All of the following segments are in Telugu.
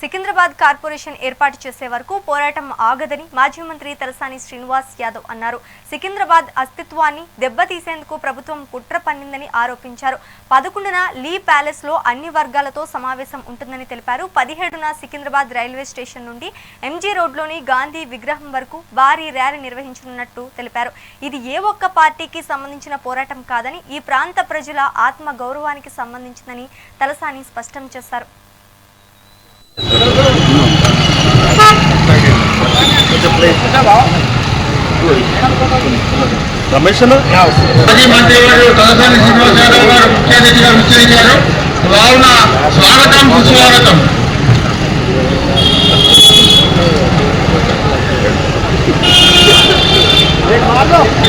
సికింద్రాబాద్ కార్పొరేషన్ ఏర్పాటు చేసే వరకు పోరాటం ఆగదని మాజీ మంత్రి తలసాని శ్రీనివాస్ యాదవ్ అన్నారు. సికింద్రాబాద్ అస్తిత్వాన్ని దెబ్బతీసేందుకు ప్రభుత్వం కుట్ర పన్నిందని ఆరోపించారు. పదకొండున లీ ప్యాలెస్లో అన్ని వర్గాలతో సమావేశం ఉంటుందని తెలిపారు. పదిహేడున సికింద్రాబాద్ రైల్వే స్టేషన్ నుండి ఎంజీ రోడ్లోని గాంధీ విగ్రహం వరకు భారీ ర్యాలీ నిర్వహించనున్నట్టు తెలిపారు. ఇది ఏ ఒక్క పార్టీకి సంబంధించిన పోరాటం కాదని ఈ ప్రాంత ప్రజల ఆత్మ గౌరవానికి సంబంధించిందని తలసాని స్పష్టం చేశారు. రమేష్ మాజీ మంత్రి గారు తలసాని శ్రీనివాస్ యాదవ్ గారు ముఖ్య అతిథిగా విచ్చేశారు కావున స్వాగతం సుస్వాగతం.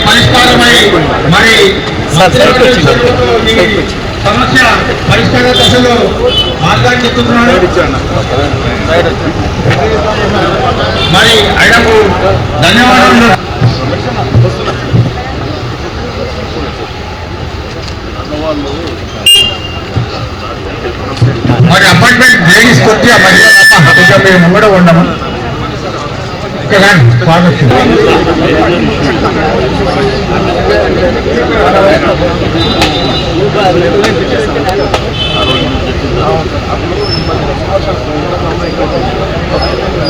పరిష్కారమై మరి సమస్య పరిష్కార దశలో మార్గాన్ని చెప్తున్నాడు మరి ఆయనకు ధన్యవాదాలు. మరి అపాయింట్మెంట్ లేడీస్ కొద్దిగా మరి కొంచెం మేము ముంగడ ఉండము స్వాగతం Nossa, a luz, mano,